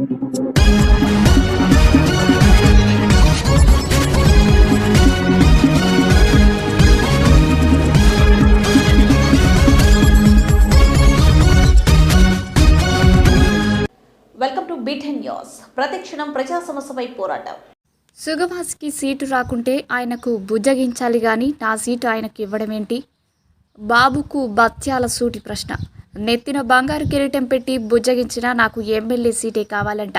Welcome to beaten news ప్రతిక్షణం ప్రజా సమస్యపై పోరాటం. సుగవాస్కి సీటు రాకుంటే ఆయనకు బుజ్జగించాలి కానీ నా సీటు ఆయనకు ఇవ్వడమేంటి? బాబుకు బత్యాల సూటి ప్రశ్న. నెత్తిన బంగారు కిరీటం పెట్టి బుజ్జగించినా నాకు ఎమ్మెల్యే సీటే కావాలంట.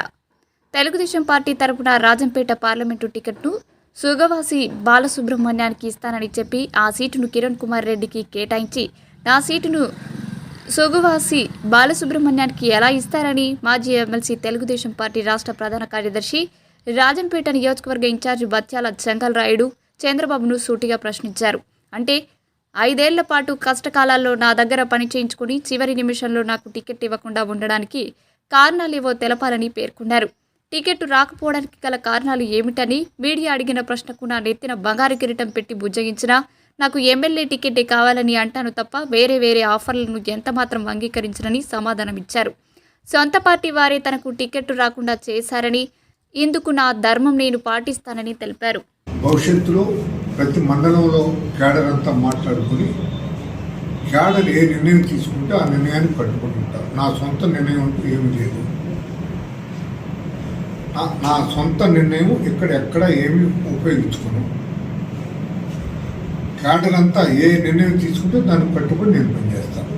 తెలుగుదేశం పార్టీ తరపున రాజంపేట పార్లమెంటు టికెట్ను సుగవాసి బాలసుబ్రహ్మణ్యానికి ఇస్తానని చెప్పి ఆ సీటును కిరణ్ కుమార్ రెడ్డికి కేటాయించి నా సీటును సొగువాసి బాలసుబ్రహ్మణ్యానికి ఎలా ఇస్తారని మాజీ ఎమ్మెల్సీ తెలుగుదేశం పార్టీ రాష్ట్ర ప్రధాన కార్యదర్శి రాజంపేట నియోజకవర్గ ఇన్ఛార్జి బత్యాల చెంగల్రాయుడు చంద్రబాబును సూటిగా ప్రశ్నించారు. అంటే ఐదేళ్ళ పాటు కష్టకాలాల్లో నా దగ్గర పని చేయించుకుని చివరి నిమిషంలో నాకు టికెట్ ఇవ్వకుండా ఉండడానికి కారణాలేవో తెలపాలని పేర్కొన్నారు. టికెట్ రాకపోవడానికి గల కారణాలు ఏమిటని మీడియా అడిగిన ప్రశ్నకు నా నెత్తిన బంగారు కిరీటం పెట్టి బుజ్జగించినా నాకు ఎమ్మెల్యే టికెటే కావాలని అంటాను తప్ప వేరే వేరే ఆఫర్లను ఎంతమాత్రం అంగీకరించనని సమాధానమిచ్చారు. సొంత పార్టీ వారే తనకు టికెట్ రాకుండా చేశారని ఇందుకు నా ధర్మం నేను పాటిస్తానని తెలిపారు. భవిష్యత్తులో ప్రతి మండలంలో క్యాడర్ అంతా మాట్లాడుకొని క్యాడర్ ఏ నిర్ణయం తీసుకుంటే ఆ నిర్ణయాన్ని పట్టుకుంటుంటారు. నా సొంత నిర్ణయం అంటూ ఏమి లేదు. నా సొంత నిర్ణయం ఇక్కడ ఎక్కడ ఏమి ఉపయోగించుకోను. క్యాడర్ అంతా ఏ నిర్ణయం తీసుకుంటే దాన్ని పట్టుకొని నేను పనిచేస్తాను.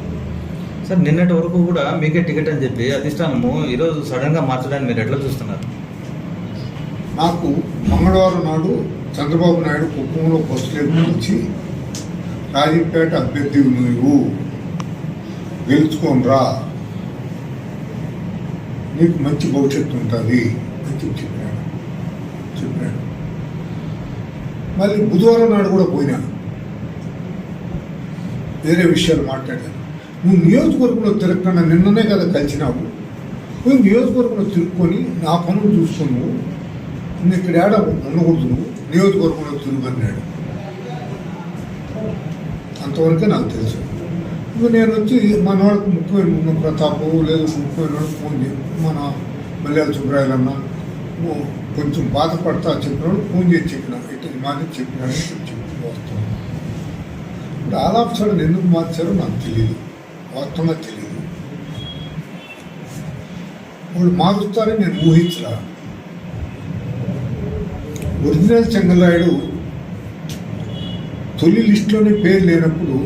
సార్ నిన్నటి వరకు కూడా మీకే టికెట్ అని చెప్పి అధిష్టానము ఈరోజు సడన్గా మార్చడానికి మీరు ఎట్లా చూస్తున్నారు? నాకు మంగళవారం నాడు చంద్రబాబు నాయుడు కుటుంబంలో బస్సులు వచ్చి రాజంపేట అభ్యర్థి నువ్వు. గెలుచుకోనరా నీకు మంచి భవిష్యత్తు ఉంటుంది. అని చెప్పాను చెప్పాడు. చెప్పాడు. మళ్ళీ బుధవారం నాడు కూడా పోయినా. వేరే విషయాలు మాట్లాడాను. నువ్వు నియోజకవర్గంలో తిరగకుండా నిన్ననే కదా కలిసినావు. నువ్వు నియోజకవర్గంలో తిరుక్కొని నా పనులు చూస్తున్నావు. నువ్వు ఇక్కడ ఏడ ఉండకూడదు నియోజకవర్గంలో తిరుగున్నాడు అంతవరకే నాకు తెలుసు. ఇప్పుడు నేను వచ్చి మన వాళ్ళకి ముఖ్యమైన ఉన్న ప్రతాపు లేదు ముఖ్యమైన వాళ్ళకి ఫోన్ చేసి మన మల్యాల సుబ్రాయలు అన్న కొంచెం బాధపడతా చెప్పినాడు ఫోన్ చేసి చెప్పిన. ఇటు మాది చెప్పినాడని చెప్పి వస్తాను. ఇప్పుడు ఆల్ ఆఫ్ సడన్ ఎందుకు మార్చారో నాకు తెలియదు వాస్తవంగా తెలియదు వాళ్ళు మారుస్తారని నేను ఊహించరా ఒరిజినల్ చెంగల్రాయుడు తొలి లిస్టులోనే పేరు లేనప్పుడు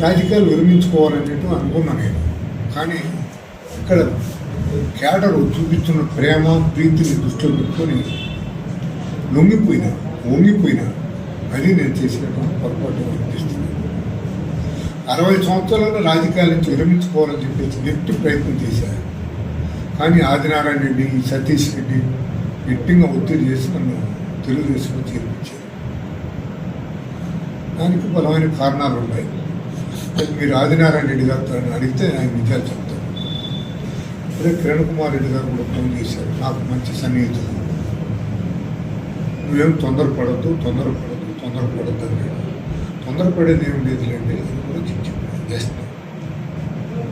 రాజకీయాలు విరమించుకోవాలనేట్టు అనుకున్నా నేను కానీ ఇక్కడ క్యాడర్ చూపిస్తున్న ప్రేమ ప్రీతిని దృష్టిలో పెట్టుకొని లొంగిపోయినా వంగిపోయినా అది నేను చేసినటువంటి పొరపాటు అనిపిస్తుంది. అరవై సంవత్సరాలలో రాజకీయాల నుంచి విరమించుకోవాలని చెప్పేసి గట్టి ప్రయత్నం చేశారు కానీ ఆదినారాయణ రెడ్డి సతీష్ రెడ్డి గట్టిగా ఒత్తిడి చేసి నన్ను తెలుగుదేశంలో చేర్పించారు. దానికి బలమైన కారణాలు ఉన్నాయి. మీరు ఆదినారాయణ రెడ్డి గారితో అడిగితే ఆయన నిజాలు చెప్తారు. అదే కిరణ్ కుమార్ రెడ్డి గారు కూడా ఫోన్ చేశారు. నాకు మంచి సన్నిహితులు నువ్వేం తొందరపడద్దు తొందరపడద్దు తొందరపడద్దు అన్నాడు. తొందరపడేది ఏం లేదులేండి అని కూడా చెప్పాను చేస్తాను